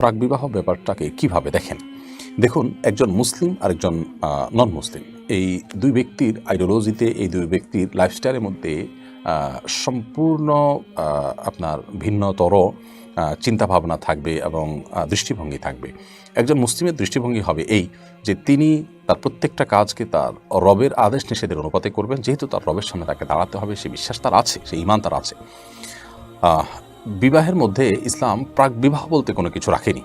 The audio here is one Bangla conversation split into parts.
প্রাকবিবাহ ব্যাপারটাকে কীভাবে দেখেন? দেখুন, একজন মুসলিম আর একজন নন মুসলিম এই দুই ব্যক্তির আইডিওলজিতে এই দুই ব্যক্তির লাইফস্টাইলের মধ্যে সম্পূর্ণ আপনার ভিন্নতর চিন্তাভাবনা থাকবে এবং দৃষ্টিভঙ্গি থাকবে। একজন মুসলিমের দৃষ্টিভঙ্গি হবে এই যে তিনি তার প্রত্যেকটা কাজকে তার রবের আদেশ নিষেধের অনুপাতে করবেন। যেহেতু তার রবের সামনে তাকে দাঁড়াতে হবে, সে বিশ্বাস তার আছে, সে ইমান তার আছে। বিবাহের মধ্যে ইসলাম প্রাক বিবাহ বলতে কোনো কিছু রাখেনি।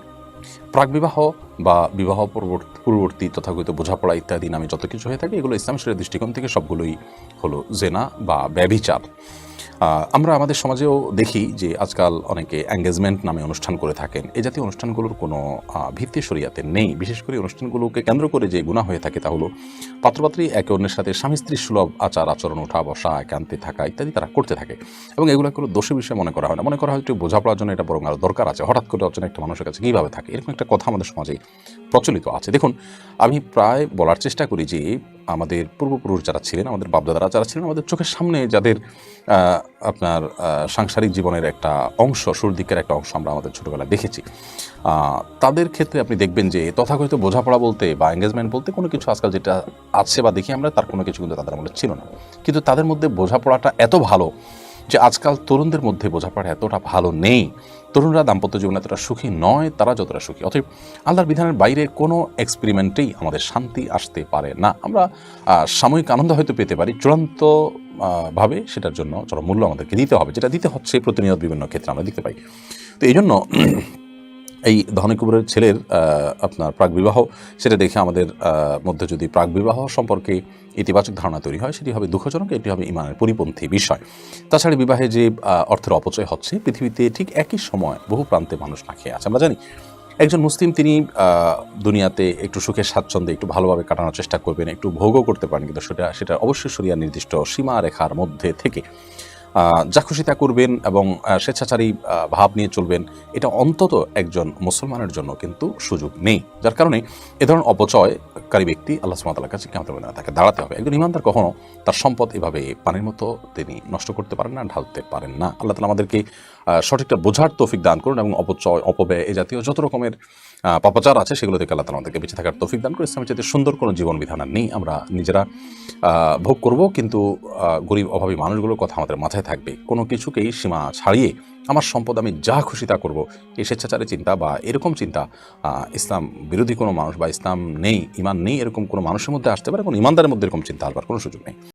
প্রাক বিবাহ বা বিবাহ পূর্ববর্তী তথাকথিত বোঝাপড়া ইত্যাদি নামে যত কিছু হয়ে থাকে এগুলো ইসলাম শরীরের দৃষ্টিকোণ থেকে সবগুলোই হলো জেনা বা ব্যভিচার। আহ, আমরা আমাদের সমাজেও দেখি যে আজকাল অনেকে এঙ্গেজমেন্ট নামে অনুষ্ঠান করে থাকেন। এই জাতীয় অনুষ্ঠানগুলোর কোনো ভিত্তি সরিয়াতে নেই। বিশেষ করে অনুষ্ঠানগুলোকে কেন্দ্র করে যে গুণা হয়ে থাকে তা হলো পাত্রপাত্রী একে অন্যের সাথে স্বামী স্ত্রীর সুলভ আচার, আচরণ ওঠা বসা, একান্তে থাকা ইত্যাদি তারা করতে থাকে। এবং এগুলো কোনো দোষী বিষয়ে মনে করা হয় না। মনে করা হয় একটু বোঝাপড়ার জন্য এটা বরং আরও দরকার আছে। হঠাৎ করে অচেনা একটা মানুষের কাছে কীভাবে থাকে? এরকম একটা কথা আমাদের সমাজে প্রচলিত আছে। দেখুন, আমি প্রায় বলার চেষ্টা করি যে আমাদের পূর্বপুরুষ যারা ছিলেন, আমাদের বাপদাদারা যারা ছিলেন, আমাদের চোখের সামনে যাদের আপনার সাংসারিক জীবনের একটা অংশ সুরদিকের একটা অংশ আমরা আমাদের ছোটোবেলায় দেখেছি। তাদের ক্ষেত্রে আপনি দেখবেন যে তথাকথিত বোঝাপড়া বলতে বা এঙ্গেজমেন্ট বলতে কোনো কিছু আজকাল যেটা আছে বা দেখি আমরা, তার কোনো কিছু কিন্তু তাদের মনে ছিল না। কিন্তু তাদের মধ্যে বোঝাপড়াটা এত ভালো যে আজকাল তরুণদের মধ্যে বোঝাপড়া এতটা ভালো নেই। তরুণরা দাম্পত্য জীবনে এতটা সুখী নয়, তারা যতটা সুখী। অতএব আল্লাহর বিধানের বাইরে কোনো এক্সপেরিমেন্টেই আমাদের শান্তি আসতে পারে না। আমরা সাময়িক আনন্দ হয়তো পেতে পারি, চূড়ান্ত ভাবে সেটার জন্য চরম মূল্য আমাদেরকে দিতে হবে, যেটা দিতে হচ্ছে প্রতিনিয়ত বিভিন্ন ক্ষেত্রে আমরা দেখতে পাই। তো এই জন্য এই ধনীকুবরের ছেলের আপনার প্রাক বিবাহ সেটা দেখে আমাদের মধ্যে যদি প্রাক বিবাহ সম্পর্কে ইতিবাচক ধারণা তৈরি হয়, সেটি হবে দুঃখজনক, এটি হবে ইমানের পরিপন্থী বিষয়। তাছাড়া বিবাহে যে অর্থের অপচয় হচ্ছে, পৃথিবীতে ঠিক একই সময় বহু প্রান্তে মানুষ না খেয়ে আছে। আমরা জানি, একজন মুসলিম তিনি দুনিয়াতে একটু সুখে স্বাচ্ছন্দ্যে একটু ভালোভাবে কাটানোর চেষ্টা করবেন, একটু ভোগও করতে পারেন, কিন্তু সেটা সেটা অবশ্যই সরিয়া নির্দিষ্ট সীমা রেখার মধ্যে থেকে। যা খুশি তা করবেন এবং স্বেচ্ছাচারী ভাব নিয়ে চলবেন, এটা অন্তত একজন মুসলমানের জন্য কিন্তু সুযোগ নেই। যার কারণে এ ধরনের অপচয়কারী ব্যক্তি আল্লাহ সুমাতার কাছে কেমন তাকে দাঁড়াতে হবে। একজন ইমানদার কখনো তার সম্পদ এভাবে পানির মতো তিনি নষ্ট করতে পারেন না, ঢালতে পারেন না। আল্লাহ তালা আমাদেরকে সঠিকটা বোঝার তৌফিক দান করুন এবং অপচয়, অপব্যয় এ জাতীয় যত রকমের পাপাচার আছে সেগুলো থেকে আল্লাহ তালা আমাদেরকে বেঁচে থাকার তৌফিক দান করে ইসলামের যাতে সুন্দর কোনো জীবন বিধান আর নেই। আমরা নিজেরা ভোগ করব, কিন্তু গরিব, অভাবী মানুষগুলোর কথা আমাদের মাথায় থাকবে। কোনো কিছুকেই সীমা ছাড়িয়ে আমার সম্পদ আমি যা খুশি তা করব। এই স্বেচ্ছাচারী চিন্তা বা এরকম চিন্তা ইসলাম বিরোধী কোনো মানুষ বা ইসলাম নেই ইমান নেই, এরকম কোনো মানুষের মধ্যে আসতে পারে, কোনো ইমানদারের মধ্যে এরকম চিন্তা আসবার কোনো সুযোগ নেই।